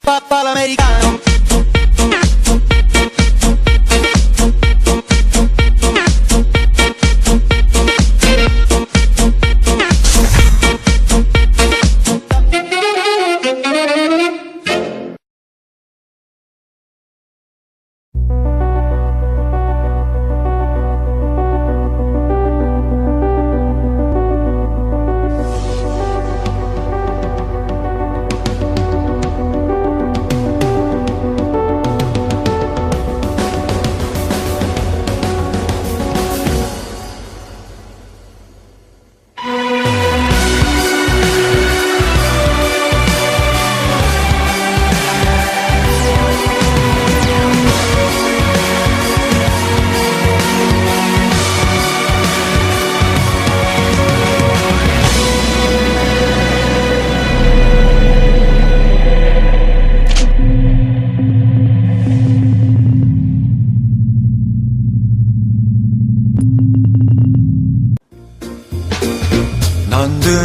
Papà l'americano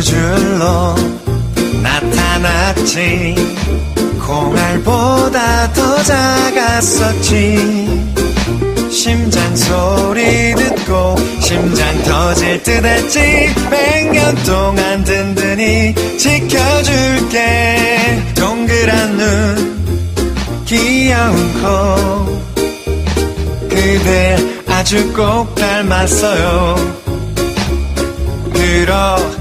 줄로 나타났지. 콩알보다 더 작았었지. 심장 소리 듣고 심장 터질 듯 했지. 백년 동안 든든히 지켜줄게. 동그란 눈 귀여운 코. 그대 아주 꼭 닮았어요. 그렇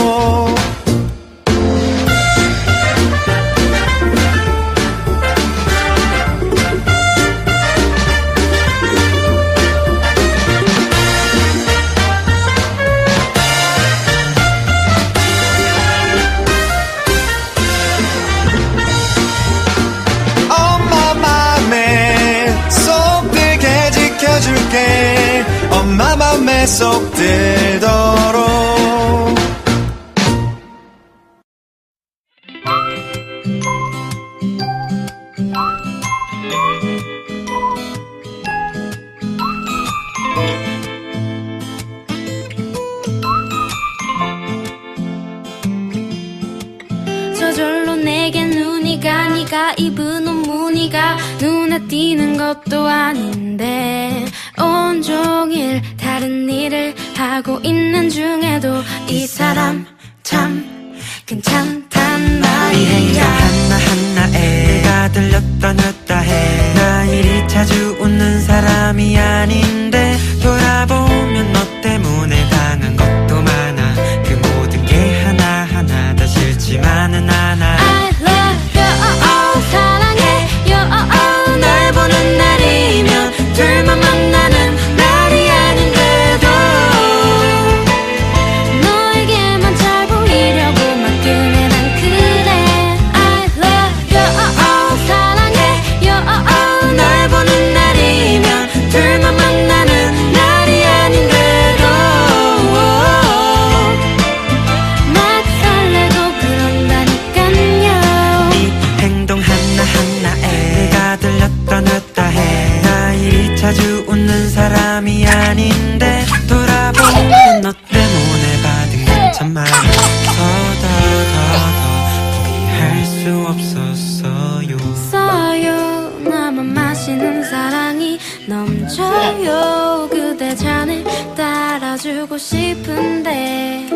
맘에 쏙 들도록. 저절로 내게 눈이 가 네가 입은 옷 무늬가 눈에 띄는 것도 아닌데 온종일 다른 일을 하고 있는 중에도 이 사람 참 괜찮단 말이야 많아 더더더더 포기할 수 없었어요 써요 나만 마시는 사랑이 넘쳐요 그대 잔을 따라주고 싶은데